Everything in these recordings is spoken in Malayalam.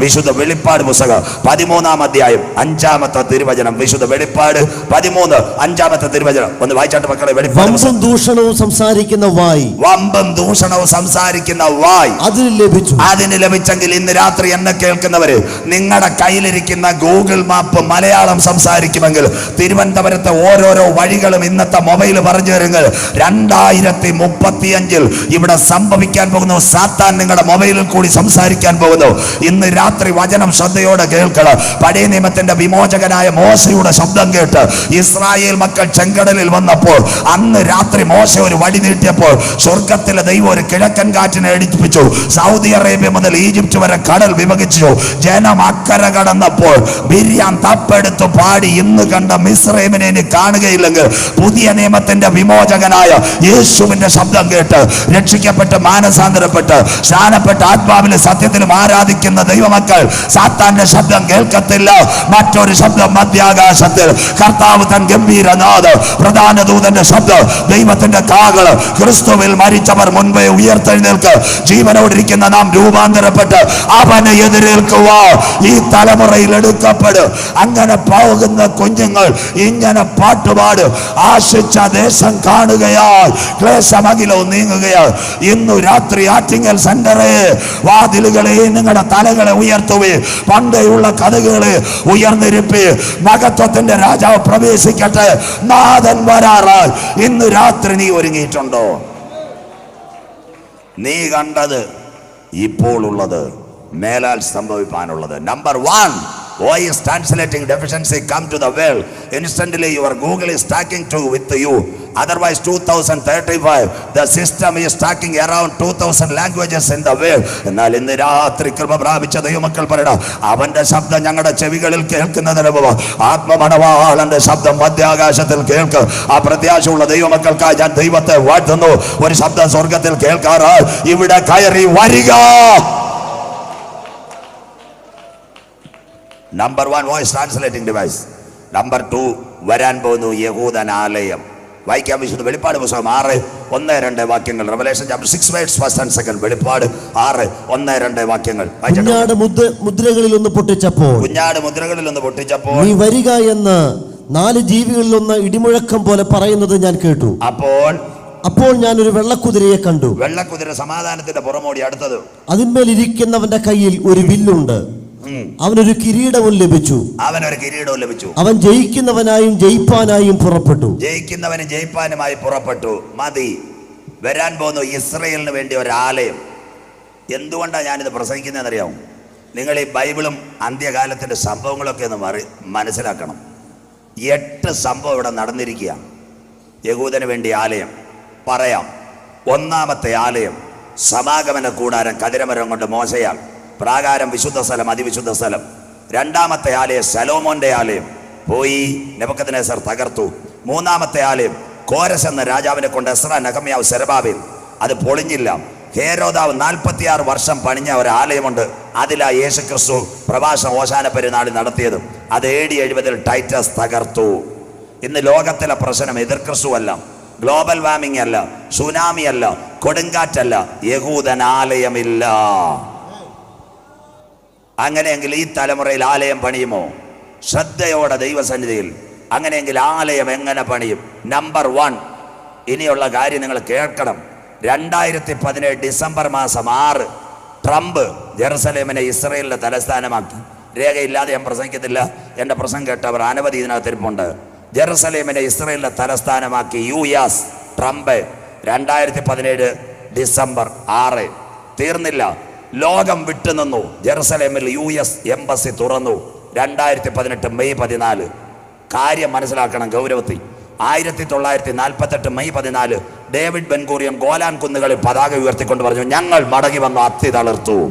വിശുദ്ധ വെളിപ്പാട് പുസ്തകം. പതിമൂന്നാം അധ്യായം അഞ്ചാമത്തെ തിരുവചനം. വിശുദ്ധ വെളിപ്പാട് പതിമൂന്ന് അഞ്ചാമത്തെ തിരുവചനം. ഒന്ന് വായിച്ചാട്ട് മക്കളെ. വംശം ദൂഷണവും സംസാരിക്കുന്ന വായി. വമ്പം ദൂഷണവും സംസാരിക്കുന്ന വായി. അതിന് ലഭിച്ചു. അതിന് ലഭിച്ചെങ്കിൽ ഇന്ന് രാത്രി എന്നെ കേൾക്കുന്നവര് നിങ്ങളുടെ കയ്യിലിരിക്കുന്ന ഗൂഗിൾ മാപ്പ് മലയാളം സംസാരിക്കുമെങ്കിൽ തിരുവനന്തപുരത്തെ ഓരോരോ വഴികളും ഇന്നത്തെ മൊബൈൽ പറഞ്ഞു തരുങ്ങൾ രണ്ടായിരത്തി മുപ്പത്തിയഞ്ചിൽ ഇവിടെ സംഭവിക്കാൻ പോകുന്നു സാത്താൻ നിങ്ങളുടെ മൊബൈലിൽ കൂടി സംസാരിക്കാൻ പോകുന്നു ഇന്ന് രാത്രി വചനം ശ്രദ്ധയോടെ കേൾക്കണം. പഴയ നിയമത്തിന്റെ വിമോചകനായ മോശയുടെ ശബ്ദം കേട്ട് ഇസ്രായേൽ മക്കൾ ചെങ്കടലിൽ വന്നപ്പോൾ അന്ന് രാത്രി മോശ ഒരു വടി നീട്ടിയപ്പോൾ സ്വർഗത്തിലെ ദൈവം ഒരു കിഴക്കൻ കാറ്റിനെ അടിപ്പിച്ചു. സൗദി അറേബ്യ മുതൽ ഈജിപ്റ്റ് വരെ കടൽ വിഭജിച്ചു. ജനം അക്കര കടന്നപ്പോൾ ബിരിയാൻ തപ്പെടുത്തു പാടി ഇന്ന് കണ്ട മിസ്രൈമിനെ ഇനി കാണുകയില്ലെങ്കിൽ പുതിയ നിയമത്തിന്റെ വിമോചകനായ യേശുവിന്റെ ശബ്ദം കേട്ട് രക്ഷിക്കപ്പെട്ട് മാനസാന്തരപ്പെട്ട് സ്നാനപ്പെട്ട് ആത്മാവിലും സത്യത്തിലും ആരാധിക്കുന്ന ദൈവമക്കൾ സാത്താന്റെ ശബ്ദം കേൾക്കത്തില്ല. മറ്റൊരു ശബ്ദം മധ്യാകാശത്തിൽ. കർത്താവ് തൻ ഗംഭീരനാഥ് പ്രധാന ദൂതന്റെ ശബ്ദം ദൈവത്തിന്റെ കാകൾ ക്രിസ്തുവിൽ മരിച്ചവർ മുൻപേ ഉയർത്തെഴുന്നേൽക്ക്. ജീവനോടിരിക്കുന്ന നാം രൂപാന്തരപ്പെട്ട് അവനെ എതിരേൽക്കുക ഈ തലമുറയിൽ എടുക്കപ്പെടും. അങ്ങനെ പോകുന്ന കുഞ്ഞുങ്ങൾ ഇങ്ങനെ പാട്ടുപാട്. ആശിച്ച ദേശം കാണുകയാൽ ക്ലേശമകിലോ നീങ്ങുകയാൽ ഇന്നു രാത്രി ആറ്റിങ്ങൽ സെന്ററെ വാതിലുകളെ നിങ്ങളുടെ തലകളെ ഉയർത്തുവേ പണ്ടേയുള്ള കഥകളെ ഉയർന്നിരിപ്പ്. മകത്വത്തിന്റെ രാജാവ് പ്രവേശിക്കട്ടെ. നാഥൻ വരാറാൽ ഇന്ന് രാത്രി നീ ഒരുങ്ങിയിട്ടുണ്ടോ? നീ കണ്ടത് ഇപ്പോൾ ഉള്ളത് മേലാൽ സംഭവിക്കാനുള്ളത് number one voice translating deficiency come to the world instantly your Google is talking to with you otherwise two thousand thirty five the system is talking around two thousand languages in the world എന്നാൽ ഇന്ന് രാത്രി കൃപ പ്രാപിച്ച ദൈവമക്കൾ പറയണം അവന്റെ ശബ്ദം ഞങ്ങളുടെ ചെവികളിൽ കേൾക്കുന്നതിന് മുമ്പ് ആത്മമണവാളന്റെ ശബ്ദം മധ്യാകാശത്തിൽ കേൾക്കും. ആ പ്രത്യാശയുള്ള ദൈവമക്കൾക്കായി ഞാൻ ദൈവത്തെ വാഴ്ത്തുന്നു. ഒരു ശബ്ദം സ്വർഗത്തിൽ കേൾക്കാറ് ഇവിടെ കയറി വരിക. Number one voice translating device number two വരാൻ പോകുന്നു യഹൂദനാലയം വായിക്കാൻ വിശുദ്ധ വെളിപ്പാട് പുസ്തകം ആറ് ഒന്ന് രണ്ട് വാക്യങ്ങൾ. Revelation chapter six words first and second വെളിപ്പാട് ആറ് ഒന്ന് രണ്ട് വാക്യങ്ങൾ. കുഞ്ഞാട് മുദ്ര മുദ്രകളിൽ ഒന്ന് പൊട്ടിച്ചപ്പോൾ കുഞ്ഞാട് മുദ്രകളിൽ ഒന്ന് പൊട്ടിച്ചപ്പോൾ നീ വരിക എന്ന് നാല് ജീവികളിൽ ഒന്ന് ഇടിമുഴക്കം പോലെ പറയുന്നത് ഞാൻ കേട്ടു. അപ്പോൾ അപ്പോൾ ഞാൻ ഒരു വെള്ളക്കുതിരയെ കണ്ടു. വെള്ളക്കുതിര സമാധാനത്തിന്റെ പുറമോടി അടുത്തത്. അതിന്മേൽ ഇരിക്കുന്നവന്റെ കയ്യിൽ ഒരു വില്ലുണ്ട്. അവനൊരു കിരീടവും ലഭിച്ചു. അവനൊരു കിരീടവും ലഭിച്ചു. അവൻ ജയിക്കുന്നവനായും ജയിപ്പാനായും പുറപ്പെട്ടു. ജയിക്കുന്നവന് ജയിപ്പാനുമായി പുറപ്പെട്ടു. മതി. വരാൻ പോകുന്നു ഇസ്രയേലിന് വേണ്ടി ഒരു ആലയം. എന്തുകൊണ്ടാണ് ഞാനിത് പ്രസംഗിക്കുന്നതെന്നറിയാമോ? നിങ്ങൾ ഈ ബൈബിളും അന്ത്യകാലത്തിന്റെ സംഭവങ്ങളൊക്കെ ഒന്ന് മറി മനസ്സിലാക്കണം. എട്ട് സംഭവം ഇവിടെ നടന്നിരിക്കുക യഹൂദന് വേണ്ടി ആലയം. പറയാം. ഒന്നാമത്തെ ആലയം സമാഗമന കൂടാരം കതിരമരം കൊണ്ട് മോശയാൽ. പ്രാകാരം വിശുദ്ധ സ്ഥലം അതിവിശുദ്ധ സ്ഥലം. രണ്ടാമത്തെ ആലയം സലോമോന്റെ ആലയം. പോയി നെബക്കത്തിനേസർ തകർത്തു. മൂന്നാമത്തെ ആലയം കോരസ് എന്ന രാജാവിനെ കൊണ്ട് എസ്ര നഗമ്യാവ് സെരബാബിൽ. അത് പൊളിഞ്ഞില്ല. ഹേരോദാവ് നാൽപ്പത്തിയാറ് വർഷം പണിഞ്ഞ ഒരു ആലയമുണ്ട്. അതിലാ യേശു ക്രിസ്തു പ്രഭാഷണം ഓശാന പെരുന്നാളിൽ നടത്തിയത്. അത് എ ഡി എഴുപതിൽ ടൈറ്റസ് തകർത്തു. ഇന്ന് ലോകത്തിലെ പ്രശ്നം എതിർ ക്രിസ്തു അല്ല. ഗ്ലോബൽ വാർമിംഗ് അല്ല. സുനാമി അല്ല. കൊടുങ്കാറ്റല്ല. യഹൂദനാലയമില്ല അങ്ങനെയെങ്കിൽ ഈ തലമുറയിൽ ആലയം പണിയുമോ? ശ്രദ്ധയോടെ ദൈവസന്നിധിയിൽ അങ്ങനെയെങ്കിൽ ആലയം എങ്ങനെ പണിയും? നമ്പർ വൺ ഇനിയുള്ള കാര്യം നിങ്ങൾ കേൾക്കണം. രണ്ടായിരത്തി പതിനേഴ് ഡിസംബർ മാസം ആറ് ട്രംപ് ജെറുസലേമിനെ ഇസ്രയേലിന്റെ തലസ്ഥാനമാക്കി. രേഖയില്ലാതെ ഞാൻ പ്രസംഗിക്കത്തില്ല. എന്റെ പ്രസംഗം കേട്ടവർ അനവധി ഇതിനകത്തിരിപ്പുണ്ട്. ജെറുസലേമിനെ ഇസ്രയേലിന്റെ തലസ്ഥാനമാക്കി യു എസ് ട്രംപ് രണ്ടായിരത്തി പതിനേഴ് ഡിസംബർ ആറ്. തീർന്നില്ല. ലോകം വിട്ടുനിന്നു ജെറുസലേമിൽ യു എസ് എംബസി തുറന്നു. രണ്ടായിരത്തി പതിനെട്ട് മെയ് പതിനാല്. കാര്യം മനസ്സിലാക്കണം ഗൗരവത്തിൽ. ആയിരത്തി തൊള്ളായിരത്തി നാൽപ്പത്തെട്ട് മെയ് പതിനാല് ഡേവിഡ് ബെൻകൂറിയം ഗോലാൻ കുന്നുകളിൽ പതാക ഉയർത്തിക്കൊണ്ട് പറഞ്ഞു ഞങ്ങൾ മടങ്ങി വന്നു അത്തി തളിർത്തു.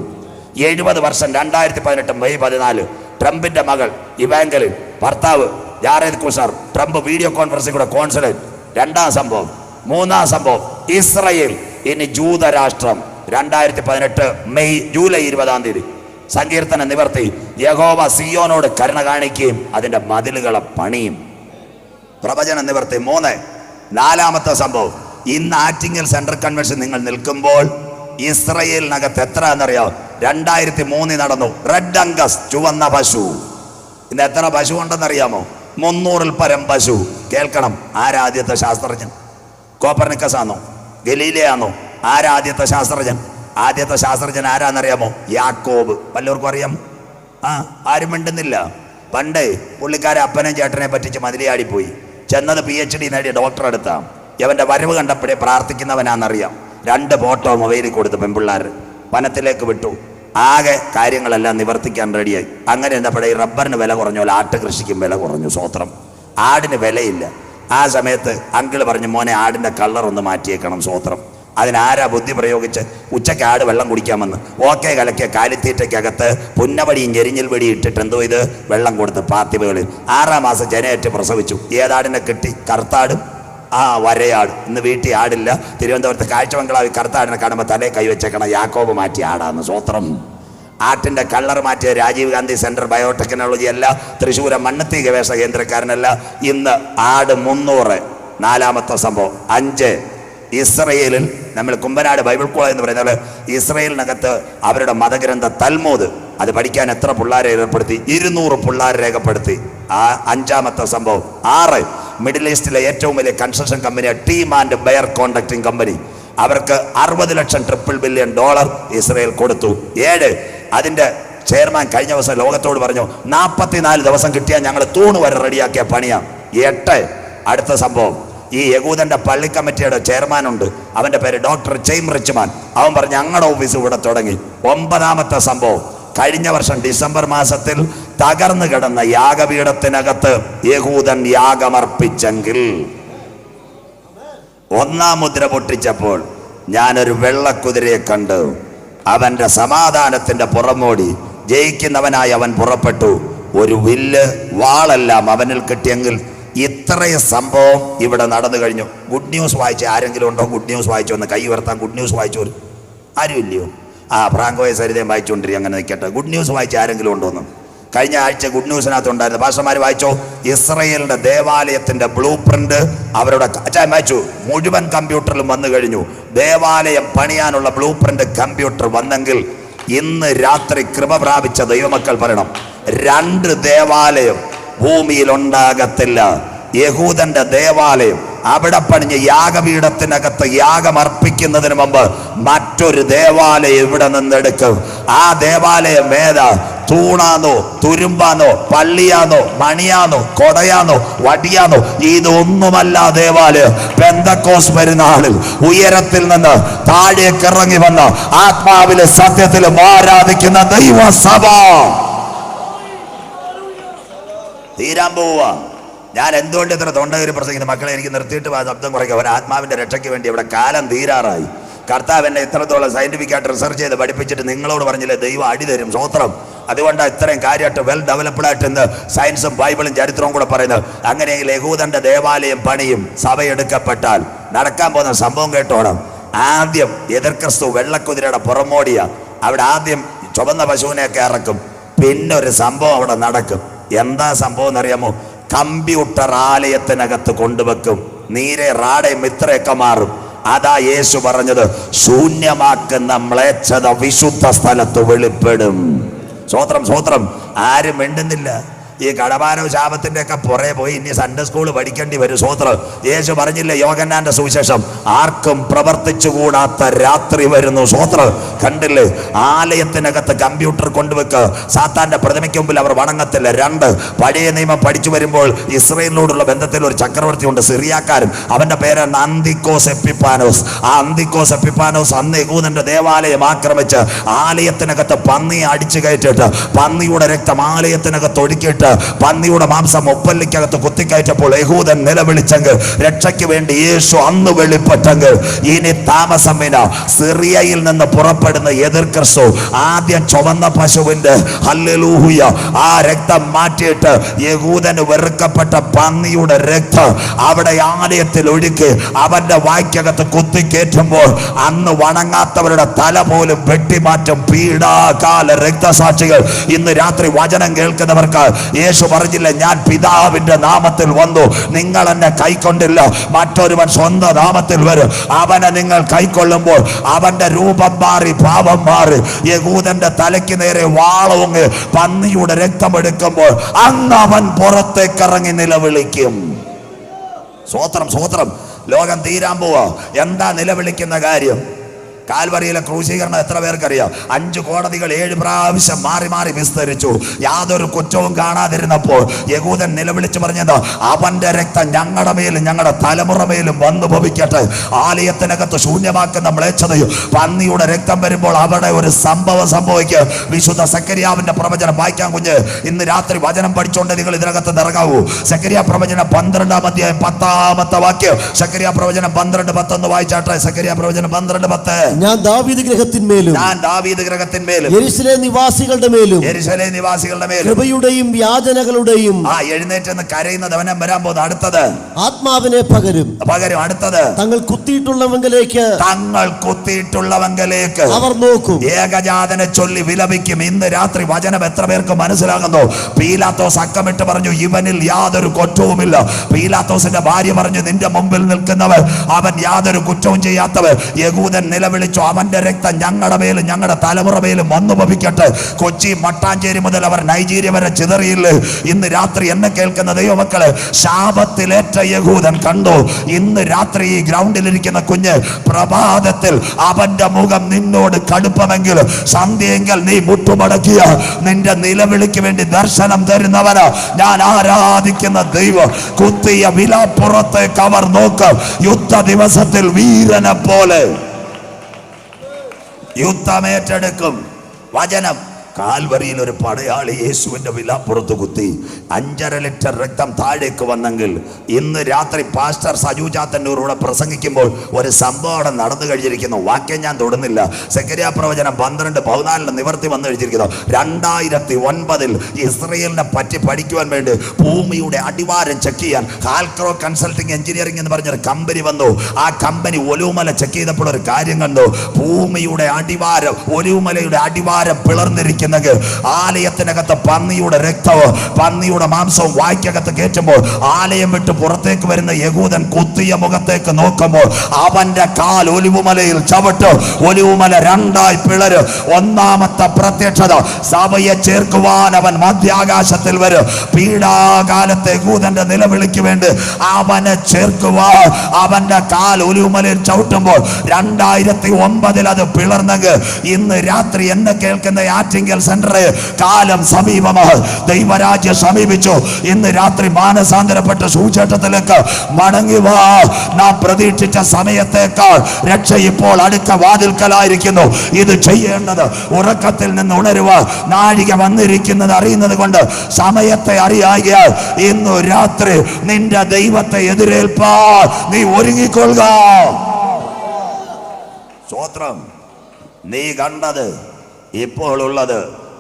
എഴുപത് വർഷം രണ്ടായിരത്തി പതിനെട്ട് മെയ് പതിനാല്. ട്രംപിന്റെ മകൾ ഇവാങ്കലിൻ ഭർത്താവ് ജാറേദ് കുഷർ ട്രംപ് വീഡിയോ കോൺഫറൻസിൽ കൂടെ കോൺസുലേറ്റ്. രണ്ടാം സംഭവം. മൂന്നാം സംഭവം. ഇസ്രയേൽ ഇനി ജൂതരാഷ്ട്രം. രണ്ടായിരത്തി പതിനെട്ട് മെയ് ജൂലൈ ഇരുപതാം തീയതി. സങ്കീർത്തന നിവർത്തി. യഹോവ സിയോനോട് കരുണ കാണിക്കുകയും അതിന്റെ മതിലുകളെ പണിയും. പ്രവചന നിവർത്തി മൂന്ന്. നാലാമത്തെ സംഭവം. ഇന്ന് ആറ്റിങ്ങൽ സെൻട്രൽ കൺവെൻഷൻ നിങ്ങൾ നിൽക്കുമ്പോൾ ഇസ്രയേലിനകത്ത് എത്ര എന്നറിയാം? രണ്ടായിരത്തി മൂന്നിൽ നടന്നു. റെഡ് അങ്കസ് ചുവന്ന പശു. ഇന്ന് എത്ര പശു ഉണ്ടെന്നറിയാമോ? മുന്നൂറിൽ പരം പശു. കേൾക്കണം. ആരാദ്യത്തെ ശാസ്ത്രജ്ഞൻ? കോപ്പർനിക്കസ് ആണോ ഗലീലയാണോ ആരാദ്യത്തെ ശാസ്ത്രജ്ഞൻ? ആദ്യത്തെ ശാസ്ത്രജ്ഞൻ ആരാന്നറിയാമോ? യാക്കോബ്. പലർക്കും അറിയാം? ആ ആരും മിണ്ടുന്നില്ല. പണ്ട് പുള്ളിക്കാരെ അപ്പനെ ചേട്ടനെ പറ്റിച്ച് മതിലിയാടിപ്പോയി. ചെന്നത് പി എച്ച് ഡി നേടിയ ഡോക്ടർ എടുത്താം ഇവന്റെ വരവ് കണ്ടപ്പോഴേ പ്രാർത്ഥിക്കുന്നവനാണെന്നറിയാം രണ്ട് ഫോട്ടോ മൊബൈലിൽ കൊടുത്തു പെൺപിള്ളാർ വനത്തിലേക്ക് വിട്ടു. ആകെ കാര്യങ്ങളെല്ലാം നിവർത്തിക്കാൻ റെഡിയായി അങ്ങനെ ഈ റബ്ബറിന് വില കുറഞ്ഞ ആട്ട് കൃഷിക്കും വില കുറഞ്ഞു സ്വോത്രം ആടിന് വിലയില്ല. ആ സമയത്ത് അങ്കിൾ പറഞ്ഞു മോനെ ആടിന്റെ കളർ ഒന്ന് മാറ്റിയേക്കണം സ്വോത്രം അതിനാരാ ബുദ്ധി പ്രയോഗിച്ച് ഉച്ചയ്ക്ക് ആട് വെള്ളം കുടിക്കാമെന്ന്? ഓക്കെ കലക്കിയ കാലിത്തീറ്റയ്ക്കകത്ത് പുന്നവടിയും ഞെരിഞ്ഞിൽ വെടി ഇട്ടിട്ട് എന്തോ ഇത്? വെള്ളം കൊടുത്ത് പാത്തിമകളിൽ ആറാം മാസം ജനയേറ്റ് പ്രസവിച്ചു. ഏതാടിനെ കിട്ടി? കറുത്താടും? ആ വരയാട്. ഇന്ന് വീട്ടിൽ ആടില്ല. തിരുവനന്തപുരത്ത് കാഴ്ചമംഗളാവി കറുത്താടിനെ കാണുമ്പോൾ തലേ കൈവച്ചേക്കണം യാക്കോബ് മാറ്റി ആടാന്ന് സ്വോത്രം. ആട്ടിന്റെ കള്ളർ മാറ്റിയ രാജീവ് ഗാന്ധി സെന്റർ ബയോടെക്നോളജി അല്ല തൃശ്ശൂരം മണ്ണത്തി ഗവേഷണ കേന്ദ്രക്കാരനല്ല. ഇന്ന് ആട് മുന്നൂറ്. നാലാമത്തെ സംഭവം. അഞ്ച്. ഇസ്രയേലിൽ നമ്മൾ കുമ്പനാട് ബൈബിൾ കോളേജ് എന്ന് പറയുന്നത് ഇസ്രയേലിനകത്ത് അവരുടെ മതഗ്രന്ഥ തൽമോദ് അത് പഠിക്കാൻ എത്ര പിള്ളേരെ രേഖപ്പെടുത്തി ഇരുന്നൂറ് പിള്ളേരെ രേഖപ്പെടുത്തി. ആ അഞ്ചാമത്തെ സംഭവം. ആറ് മിഡിൽ ഈസ്റ്റിലെ ഏറ്റവും വലിയ കൺസ്ട്രക്ഷൻ കമ്പനിയാണ് team and bear contracting company. അവർക്ക് അറുപത് ലക്ഷം ട്രിപ്പിൾ ബില്യൺ ഡോളർ ഇസ്രയേൽ കൊടുത്തു. ഏഴ് അതിന്റെ ചെയർമാൻ കഴിഞ്ഞ ദിവസം ലോകത്തോട് പറഞ്ഞു നാൽപ്പത്തിനാല് ദിവസം കിട്ടിയാൽ ഞങ്ങൾ തൂണ് വരെ റെഡിയാക്കിയ പണിയാണ് എട്ട് അടുത്ത സംഭവം. ഈ യകൂദന്റെ പള്ളി കമ്മിറ്റിയുടെ ചെയർമാൻ ഉണ്ട്. അവന്റെ പേര് ഡോക്ടർ ജെയിം റിച്ച്മാൻ. അവൻ പറഞ്ഞു ഞങ്ങളുടെ ഓഫീസ് ഇവിടെ തുടങ്ങി. ഒമ്പതാമത്തെ സംഭവം. കഴിഞ്ഞ വർഷം ഡിസംബർ മാസത്തിൽ തകർന്നു കിടന്ന യാഗപീഠത്തിനകത്ത് യഹൂദൻ യാഗമർപ്പിച്ചെങ്കിൽ. ഒന്നാം മുദ്ര പൊട്ടിച്ചപ്പോൾ ഞാനൊരു വെള്ളക്കുതിരയെ കണ്ട്. അവന്റെ സമാധാനത്തിന്റെ പുറമോടി ജയിക്കുന്നവനായി അവൻ പുറപ്പെട്ടു. ഒരു വില്ല് വാളെല്ലാം അവനിൽ കിട്ടിയെങ്കിൽ ഇത്രയും സംഭവം ഇവിടെ നടന്നു കഴിഞ്ഞു. ഗുഡ് ന്യൂസ് വായിച്ച ആരെങ്കിലും ഉണ്ടോ? ഗുഡ് ന്യൂസ് വായിച്ചോ ഒന്ന് കൈ ഉയർത്താൻ ഗുഡ് ന്യൂസ് വായിച്ചോര് ആരും ഇല്ലയോ ആ ഫ്രാങ്കോയെ സരിതയും വായിച്ചുകൊണ്ടിരി അങ്ങനെ നിൽക്കട്ടെ. ഗുഡ് ന്യൂസ് വായിച്ച ആരെങ്കിലും ഉണ്ടോന്ന് കഴിഞ്ഞ ആഴ്ച ഗുഡ് ന്യൂസിനകത്ത് ഉണ്ടായിരുന്നു. ഭാഷമാർ വായിച്ചോ? ഇസ്രയേലിന്റെ ദേവാലയത്തിന്റെ ബ്ലൂ പ്രിന്റ് അവരുടെ വായിച്ചു. മുഴുവൻ കമ്പ്യൂട്ടറിലും വന്നു കഴിഞ്ഞു. ദേവാലയം പണിയാനുള്ള ബ്ലൂ പ്രിന്റ് കമ്പ്യൂട്ടർ വന്നെങ്കിൽ ഇന്ന് രാത്രി കൃപ പ്രാപിച്ച ദൈവമക്കൾ പറയണം. രണ്ട് ദേവാലയം ഭൂമിയിൽ ഉണ്ടാകത്തില്ല യഹൂദന്റെ ദേവാലയം അവിടെ പണിഞ്ഞ് യാഗപീഠത്തിനകത്ത് യാഗമർപ്പിക്കുന്നതിന് മുമ്പ് മറ്റൊരു ദേവാലയം ഇവിടെ നിന്നെടുക്കും. ആ ദേവാലയം ഏതാ? തൂണാന്നോ തുരുമ്പാന്നോ പള്ളിയാന്നോ മണിയാന്നോ കൊടയാന്നോ വടിയാന്നോ ഇതൊന്നുമല്ല ദേവാലയം. പെന്തക്കോസ് പെരുന്നാളിൽ ഉയരത്തിൽ നിന്ന് താഴേക്ക് ഇറങ്ങി വന്ന ആത്മാവിലെ സത്യത്തിലും ആരാധിക്കുന്ന ദൈവസഭ. തീരാൻ പോവുക. ഞാൻ എന്തുകൊണ്ട് ഇത്ര തൊണ്ടകരി പ്രസംഗിക്കുന്നു? മക്കളെ എനിക്ക് നിർത്തിയിട്ട് വാ, ശബ്ദം കുറയ്ക്കുക. ഒരു ആത്മാവിന്റെ രക്ഷയ്ക്ക് വേണ്ടി ഇവിടെ കാലം തീരാറായി. കർത്താവ് എന്നെ ഇത്രത്തോളം സയന്റിഫിക് ആയിട്ട് റിസർച്ച് ചെയ്ത് പഠിപ്പിച്ചിട്ട് നിങ്ങളോട് പറഞ്ഞില്ലേ ദൈവം അടി തരും സ്വോത്രം അതുകൊണ്ടാണ് ഇത്രയും കാര്യമായിട്ട് വെൽ ഡെവലപ്ഡ് ഇന്ന് സയൻസും ബൈബിളും ചരിത്രവും കൂടെ പറയുന്നത്. അങ്ങനെയെങ്കിൽ യഹൂദന്റെ ദേവാലയം പണിയും സഭയെടുക്കപ്പെട്ടാൽ നടക്കാൻ പോകുന്ന സംഭവം കേട്ടോണം. ആദ്യം എതിർക്രിസ്തു വെള്ളക്കുതിരയുടെ പുറമോടിയ. അവിടെ ആദ്യം ചുവന്ന പശുവിനെയൊക്കെ ഇറക്കും. പിന്നെ ഒരു സംഭവം അവിടെ നടക്കും. എന്താ സംഭവം എന്നറിയാമോ? കമ്പ്യൂട്ടർ ആലയത്തിനകത്ത് കൊണ്ടുവെക്കും. നീരെ റാടെ മിത്രയൊക്കെ മാറും. അതാ യേശു പറഞ്ഞത് ശൂന്യമാക്കുന്ന മ്ലേച്ഛത വിശുദ്ധ സ്ഥലത്ത് വെളിപ്പെടും. സ്വോത്രം സ്വോത്രം ആരും മിണ്ടുന്നില്ല. ഈ കടമാനോ ശാപത്തിന്റെ ഒക്കെ പുറകെ പോയി ഇനി സൺഡേ സ്കൂൾ പഠിക്കേണ്ടി വരും. സൂത്രം യേശു പറഞ്ഞില്ലേ യോഗന്നാന്റെ സുവിശേഷം ആർക്കും പ്രവർത്തിച്ചുകൂടാത്ത രാത്രി വരുന്നു. സൂത്രം കണ്ടില്ലേ ആലയത്തിനകത്ത് കമ്പ്യൂട്ടർ കൊണ്ടുവെക്ക്. സാത്താന്റെ പ്രതിമയ്ക്ക് മുമ്പിൽ അവർ വണങ്ങത്തില്ല. രണ്ട് പഴയ നിയമം പഠിച്ചു വരുമ്പോൾ ഇസ്രയേലിനോടുള്ള ബന്ധത്തിൽ ഒരു ചക്രവർത്തി ഉണ്ട് സിറിയാക്കാരൻ. അവന്റെ പേരാണ് അന്തിക്കോസ് എപ്പിപ്പാനോസ്. ആ അന്തിക്കോസ് എപ്പിപ്പാനോസ് അന്ന് യഹൂദന്റെ ദേവാലയം ആക്രമിച്ച് ആലയത്തിനകത്ത് പന്നിയെ അടിച്ചു കയറ്റിട്ട് പന്നിയുടെ രക്തം ആലയത്തിനകത്ത് ഒഴുക്കിയിട്ട് പന്നിയുടെ മാംസം ഒപ്പല്ലിക്കകത്ത് കുത്തിക്കയറ്റപ്പോൾ യഹൂദൻ നിലവിളിച്ചെങ്കിൽ രക്ഷയ്ക്ക് വേണ്ടി യേശു അന്ന് വെളിപ്പെട്ടെങ്കിൽ. ഇനി താമസമിന സിറിയയിൽ നിന്ന് പുറപ്പെടുന്ന എതിർ ക്രിസ്തു ആദ്യം ചുവന്ന പശുവിന്റെ ഹല്ലേലൂയ ആ രക്തം മാറ്റിയിട്ട് യഹൂദന് വെറുക്കപ്പെട്ട പന്നിയുടെ രക്തം അവിടെ ആലയത്തിൽ ഒഴുക്കി അവന്റെ വായ്ക്കകത്ത് കുത്തിക്കേറ്റുമ്പോൾ അന്ന് വണങ്ങാത്തവരുടെ തല പോലും വെട്ടിമാറ്റം പീഡാകാല രക്തസാക്ഷികൾ. ഇന്ന് രാത്രി വചനം കേൾക്കുന്നവർക്ക് യേശു പറഞ്ഞില്ല ഞാൻ പിതാവിന്റെ നാമത്തിൽ വന്നു നിങ്ങൾ എന്നെ കൈക്കൊണ്ടില്ല മറ്റൊരുവൻ സ്വന്തം നാമത്തിൽ വരും. അവനെ നിങ്ങൾ കൈക്കൊള്ളുമ്പോൾ അവന്റെ രൂപം മാറി പാപം മാറി യഹൂദന്റെ തലയ്ക്ക് നേരെ വാളോങ്ങ് പന്നിയുടെ രക്തമെടുക്കുമ്പോൾ അന്ന് അവൻ പുറത്തേക്ക് ഇറങ്ങി നിലവിളിക്കും. സ്വോത്രം സ്വോത്രം ലോകം തീരാൻ പോവാ. എന്താ നിലവിളിക്കുന്ന കാര്യം? കാൽവറിയിലെ ക്രൂശീകരണം എത്ര പേർക്കറിയാം? അഞ്ച് കോടതികൾ ഏഴ് പ്രാവശ്യം മാറി മാറി വിസ്തരിച്ചു. യാതൊരു കുറ്റവും കാണാതിരുന്നപ്പോൾ യഹൂദൻ നിലവിളിച്ചു പറഞ്ഞത് അവന്റെ രക്തം ഞങ്ങളുടെ മേലും ഞങ്ങളുടെ തലമുറ മേലും വന്നു ഭവിക്കട്ടെ. ആലയത്തിനകത്ത് ശൂന്യമാക്കുന്ന മ്ലേച്ഛതയും പന്നിയുടെ രക്തം വരുമ്പോൾ അവിടെ ഒരു സംഭവം സംഭവിക്കുക വിശുദ്ധ സക്കരിയാവിന്റെ പ്രവചനം വായിക്കാൻ കുഞ്ഞ്. ഇന്ന് രാത്രി വചനം പഠിച്ചുകൊണ്ട് നിങ്ങൾ ഇതിനകത്ത് നിറങ്ങാവൂ. സക്കരിയ പ്രവചനം പന്ത്രണ്ടാം അധ്യായം പത്താമത്തെ വാക്യം. സക്കരിയ പ്രവചനം പന്ത്രണ്ട് പത്തൊന്ന് വായിച്ചാട്ടെ. സക്കരിയ പ്രവചനം പന്ത്രണ്ട് പത്ത്. ഞാൻ ദാവീദ് ഗ്രഹത്തിന്മേലും ഞാൻ ദാവീദ് ഗ്രഹത്തിന്മേലും യെരുശലേ നിവാസികളുടെ മേലും യെരുശലേ നിവാസികളുടെ മേലും കൃപയുടെയും യാചനകളുടെയും ആ എഴുന്നേറ്റെന്ന് കരയുന്നത് ദവനം വരാൻ പോകുന്നു. അടുത്തത് ആത്മാവിനെ പകരും. പകരും. അടുത്തത് തങ്ങൾ കുത്തിയിട്ടുള്ളവങ്കിലേക്ക് തങ്ങൾ കുത്തിയിട്ടുള്ളവങ്കലേക്ക് അവർ നോക്കും. ഏകജാതനെ ചൊല്ലി വിലപിക്കും. ഇന്ന് രാത്രി വചനം എത്ര പേർക്ക് മനസ്സിലാകുന്നു? പീലാത്തോസ് അക്കമിട്ട് പറഞ്ഞു ഇവനിൽ യാതൊരു കുറ്റവുമില്ല. പീലാത്തോസിന്റെ ഭാര്യ പറഞ്ഞു നിന്റെ മുമ്പിൽ നിൽക്കുന്നവർ അവൻ യാതൊരു കുറ്റവും ചെയ്യാത്തവർ. യകൂദൻ നിലവിളിച്ചു അവന്റെ രക്തം ഞങ്ങളുടെ മേലും ഞങ്ങളുടെ തലമുറ മേലും വന്നു ഭവിക്കട്ടെ. കൊച്ചി മട്ടാഞ്ചേരി മുതൽ അവർ നൈജീരിയ വരെ ചിതറിയില്ലേ? ഇന്ന് രാത്രി എന്നെ കേൾക്കുന്ന ദൈവമക്കൾ ശാപത്തിലേറ്റ യഹൂദൻ കണ്ടു? ഇന്ന് രാത്രി ഈ ഗ്രൗണ്ടിലിരിക്കുന്ന കുഞ്ഞ് പ്രഭാതത്തിൽ അവന്റെ മുഖം നിന്നോട് കടുപ്പമെങ്കിൽ സന്ധ്യയെങ്കിൽ നീ മുട്ടുമടക്കിയ നിന്റെ നിലവിളിക്ക് വേണ്ടി ദർശനം തരുന്നവന്. ഞാൻ ആരാധിക്കുന്ന ദൈവം. കുത്തിയ വില പുറത്തേക്ക് അവർ നോക്ക്. യുദ്ധ ദിവസത്തിൽ വീരനെ പോലെ. യുദ്ധമേറ്റെടുക്കും. വചനം. കാൽവരിയിൽ ഒരു പടയാളി യേശുവിന്റെ വിലാപ്പുറത്ത് കുത്തി. അഞ്ചര ലിറ്റർ രക്തം താഴേക്ക് വന്നെങ്കിൽ ഇന്ന് രാത്രി പാസ്റ്റർ സജു ചാത്തന്നൂർ പ്രസംഗിക്കുമ്പോൾ ഒരു സംഭവം അവിടെ നടന്നു കഴിഞ്ഞിരിക്കുന്നു. വാക്യം ഞാൻ തൊടുന്നില്ല. സെക്കരിയ പ്രവചനം പന്ത്രണ്ട് പതിനാലിന് നിവർത്തി വന്നു കഴിഞ്ഞിരിക്കുന്നു. രണ്ടായിരത്തി ഒൻപതിൽ ഇസ്രയേലിനെ പറ്റി പഠിക്കുവാൻ വേണ്ടി ഭൂമിയുടെ അടിവാരം ചെക്ക് ചെയ്യാൻ ഹാൽക്രോ കൺസൾട്ടിങ് എഞ്ചിനീയറിംഗ് എന്ന് പറഞ്ഞൊരു കമ്പനി വന്നു. ആ കമ്പനി ഒലുമല ചെക്ക് ചെയ്തപ്പോൾ ഒരു കാര്യം കണ്ടു. ഭൂമിയുടെ അടിവാരം ഒലുമലയുടെ അടിവാരം പിളർന്നിരിക്കുന്നെങ്കിൽ ആലയത്തിനകത്ത് പന്നിയുടെ രക്തവും പന്നിയുടെ മാംസവും വായ്ക്കകത്ത് കയറ്റുമ്പോൾ ആലയം വിട്ട് പുറത്തേക്ക് വരുന്ന യകൂദൻ കുത്തിയ മുഖത്തേക്ക് നോക്കുമ്പോൾ അവന്റെ കാൽ ഒലിവുമലയിൽ ചവിട്ട് ഒലിവുമല രണ്ടായി പിളര്. ഒന്നാമത്തെ പ്രത്യക്ഷത സഭയെ ചേർക്കുവാൻ അവൻ മധ്യാകാശത്തിൽ വരും. പീഡാകാലത്തെ യകൂദന്റെ നിലവിളിക്ക് വേണ്ടി അവനെ ചേർക്കുവാൻ അവന്റെ കാൽ ഒലിവുമലയിൽ ചവിട്ടുമ്പോൾ രണ്ടായിരത്തി ഒമ്പതിൽ അത് പിളർന്നെങ്കിൽ ഇന്ന് രാത്രി എന്നെ കേൾക്കുന്ന ആറ്റിങ്കൽ സെന്ററ് കാലം സമീപമാണ്. ദൈവരാജ്യം സമീപിച്ചു. ഇന്ന് രാത്രി മാനസാന്തരപ്പെട്ട സൂചേട്ടത്തിലേക്ക് മടങ്ങി വാ. നാം പ്രതീക്ഷിച്ച സമയത്തേക്കാൾ രക്ഷ ഇപ്പോൾ അടുത്ത വാതിൽക്കലായിരിക്കുന്നു. ഇത് ചെയ്യേണ്ടത് ഉറക്കത്തിൽ നിന്ന് ഉണരുവാൻ നാഴിക വന്നിരിക്കുന്നത് അറിയുന്നത് കൊണ്ട് സമയത്തെ അറിയാകിയാൽ ഇന്നു രാത്രി നിന്റെ ദൈവത്തെ എതിരേൽപ്പാ. നീ ഒരുങ്ങിക്കൊള്ളുക. സ്വോത്രം നീ കണ്ടത് ഇപ്പോൾ ഉള്ളത്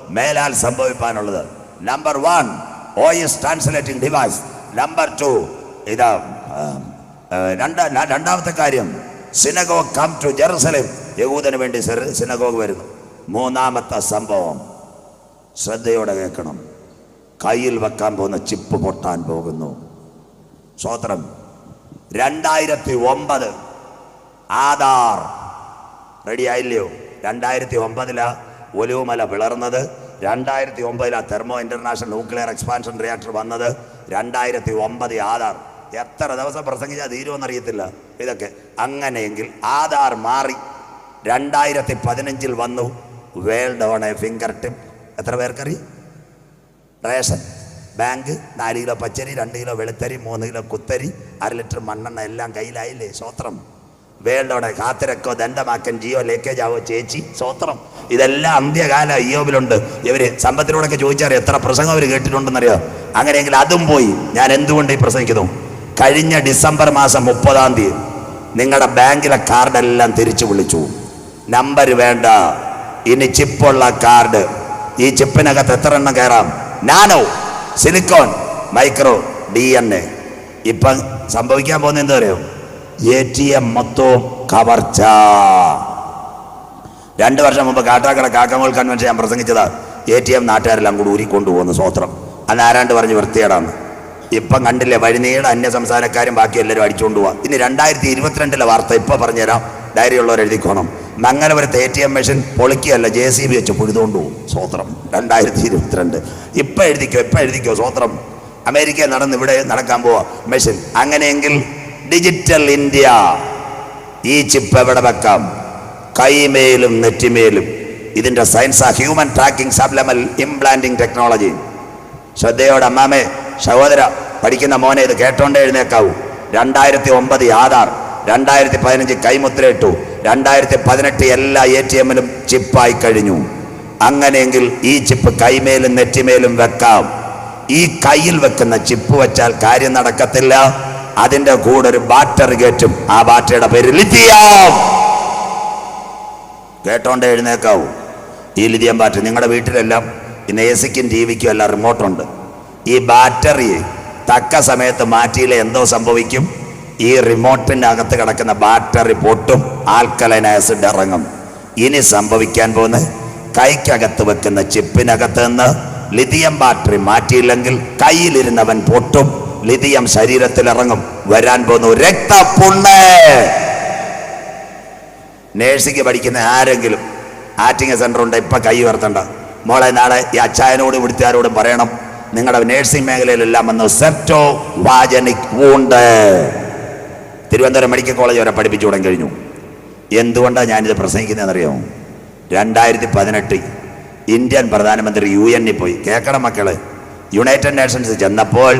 മേലാൽ സംഭവിക്കാനുള്ളത് number one O S translating device number two ഇത് രണ്ട രണ്ടാമത്തെ കാര്യം സിനഗോ കം ടു ജെറുസലേം യഹൂദന് വേണ്ടി സിനഗോ സിനഗോഗ് വരുന്നു. മൂന്നാമത്തെ സംഭവം ശ്രദ്ധയോടെ കേൾക്കണം. കയ്യിൽ വെക്കാൻ പോകുന്ന ചിപ്പ് പൊട്ടാൻ പോകുന്നു. സ്വോത്രം രണ്ടായിരത്തി ഒമ്പത് ആധാർ. റെഡി ആയില്ലയോ? രണ്ടായിരത്തി ഒമ്പതിലാ ഒലിവുമല പിളർന്നത് രണ്ടായിരത്തി ഒമ്പതിലാ thermo international nuclear expansion reactor വന്നത്. രണ്ടായിരത്തി ഒമ്പത് ആധാർ. എത്ര ദിവസം പ്രസംഗിച്ചാൽ തീരുമെന്നറിയത്തില്ല ഇതൊക്കെ അങ്ങനെയെങ്കിൽ ആധാർ മാറി രണ്ടായിരത്തി പതിനഞ്ചിൽ വന്നു. World on a finger tip. എത്ര പേർക്കറി? റേഷൻ. ബാങ്ക് നാല് കിലോ പച്ചരി രണ്ട് കിലോ വെളുത്തരി മൂന്ന് കിലോ കുത്തരി അര ലിറ്റർ മണ്ണെണ്ണ എല്ലാം കയ്യിലായില്ലേ? സ്വത്രം. വേണ്ടോടെ കാത്തിരക്കോ ദണ്ഡമാക്കൻ ജിയോ ലേക്കേജ് ആവോ ചേച്ചി? സ്വത്രം. ഇതെല്ലാം അന്ത്യകാല അയ്യോബിലുണ്ട്. ഇവർ സമ്പത്തിനോടൊക്കെ ചോദിച്ചാൽ എത്ര പ്രസംഗം അവർ കേട്ടിട്ടുണ്ടെന്നറിയോ? അങ്ങനെയെങ്കിൽ അതും പോയി. ഞാൻ എന്തുകൊണ്ട് ഈ പ്രസംഗിക്കുന്നു? കഴിഞ്ഞ ഡിസംബർ മാസം മുപ്പതാം തീയതി നിങ്ങളുടെ ബാങ്കിലെ കാർഡെല്ലാം തിരിച്ചു വിളിച്ചു. നമ്പർ വേണ്ട. ഇനി ചിപ്പുള്ള കാർഡ്. ഈ ചിപ്പിനകത്ത് എത്ര എണ്ണം കയറാം? Nano. Silicon micro D N A ഇപ്പം സംഭവിക്കാൻ പോകുന്ന എന്താ പറയുക എ ടി എം മൊത്തവും കവർച്ച. രണ്ട് വർഷം മുമ്പ് കാട്ടാക്കട കാക്കമോൾ കൺവെൻഷൻ ഞാൻ പ്രസംഗിച്ചതാ. എ ടി എം നാട്ടുകാരെല്ലാം കൂടി ഊരിക്കൊണ്ടു പോകുന്നു സ്വോത്രം. അന്ന് ആരാണ്ട് പറഞ്ഞ് വൃത്തിയേടാന്ന് ഇപ്പം കണ്ടില്ലേ വഴിനീട് അന്യ സംസ്ഥാനക്കാരും ബാക്കി എല്ലാവരും അടിച്ചുകൊണ്ട് പോവാം. ഇനി രണ്ടായിരത്തി ഇരുപത്തിരണ്ടിലെ വാർത്ത ഇപ്പം പറഞ്ഞുതരാം. ഡയറി ഉള്ളവർ എഴുതിക്കോണം. മംഗലപുരത്ത് എ ടി എം മെഷീൻ പൊളിക്കുകയല്ല ജെ സി ബി വെച്ച് പൊഴുതുകൊണ്ട് പോകും സ്വോത്രം. രണ്ടായിരത്തി ഇരുപത്തിരണ്ട് ഇപ്പം എഴുതിക്കോ ഇപ്പം എഴുതിക്കോ സ്വോത്രം. അമേരിക്ക നടന്ന് ഇവിടെ നടക്കാൻ പോവാ. മെഷീൻ അങ്ങനെയെങ്കിൽ ഡിജിറ്റൽ ഇന്ത്യ ഈ ചിപ്പ് എവിടെ വെക്കാം? കൈമേലും നെറ്റിമേലും. ഇതിന്റെ സയൻസ് ആ human tracking supplemental implanting technology ശ്രദ്ധയോടെ അമ്മാമേ സഹോദര പഠിക്കുന്ന മോനെ ഇത് കേട്ടോണ്ടേ എഴുന്നേക്കാവൂ. രണ്ടായിരത്തി ഒമ്പത് ആധാർ രണ്ടായിരത്തി പതിനഞ്ച് കൈമുദ്രയിട്ടു രണ്ടായിരത്തി പതിനെട്ട് എല്ലാ എ ടി എമ്മിലും ചിപ്പായി കഴിഞ്ഞു. അങ്ങനെയെങ്കിൽ ഈ ചിപ്പ് കൈമേലും നെറ്റിമേലും വെക്കാം. ഈ കയ്യിൽ വെക്കുന്ന ചിപ്പ് വെച്ചാൽ കാര്യം നടക്കത്തില്ല. അതിന്റെ കൂടെ ഒരു ബാറ്ററി കയറ്റും. ആ ബാറ്ററിയുടെ പേര് ലിഥിയം കേട്ടോണ്ടേ എഴുന്നേക്കാവൂ. ഈ ലിഥിയം ബാറ്ററി നിങ്ങളുടെ വീട്ടിലെല്ലാം ഇന്ന് എ സിക്കും ടി വിക്കും എല്ലാം റിമോട്ടുണ്ട്. ഈ ബാറ്ററി തക്ക സമയത്ത് മാറ്റിയില്ല എന്തോ സംഭവിക്കും? ഈ റിമോട്ടിന്റെ അകത്ത് കിടക്കുന്ന ബാറ്ററി പൊട്ടും ആൽക്കലൈൻ ആസിഡ് ഇറങ്ങും. ഇനി സംഭവിക്കാൻ പോകുന്ന കൈക്കകത്ത് വെക്കുന്ന ചിപ്പിനകത്ത് നിന്ന് ലിഥിയം ബാറ്ററി മാറ്റിയില്ലെങ്കിൽ കയ്യിലിരുന്നവൻ പൊട്ടും ലിഥിയം ശരീരത്തിൽ ഇറങ്ങും വരാൻ പോകുന്നു രക്തപുണ്ണ് നേഴ്സിംഗ് പഠിക്കുന്ന ആരെങ്കിലും ആറ്റിങ് സെന്റർ ഉണ്ട് ഇപ്പം കൈ ഉയർത്തണ്ട. മോളെ നാളെ ഈ അച്ചായനോടും ഇവിടുത്തുകാരോടും പറയണം. നിങ്ങളുടെ നേഴ്സിംഗ് മേഖലയിലെല്ലാം വന്ന് zepto വാജനിക് wound. Thiruvananthapuram medical college വരെ പഠിപ്പിച്ചു വിടാൻ കഴിഞ്ഞു. എന്തുകൊണ്ടാണ് ഞാനിത് പ്രസംഗിക്കുന്നതെന്നറിയാമോ രണ്ടായിരത്തി പതിനെട്ട് ഇന്ത്യൻ പ്രധാനമന്ത്രി യു എന്നിൽ പോയി. കേൾക്കണം മക്കൾ യുണൈറ്റഡ് നേഷൻസ് ചെന്നപ്പോൾ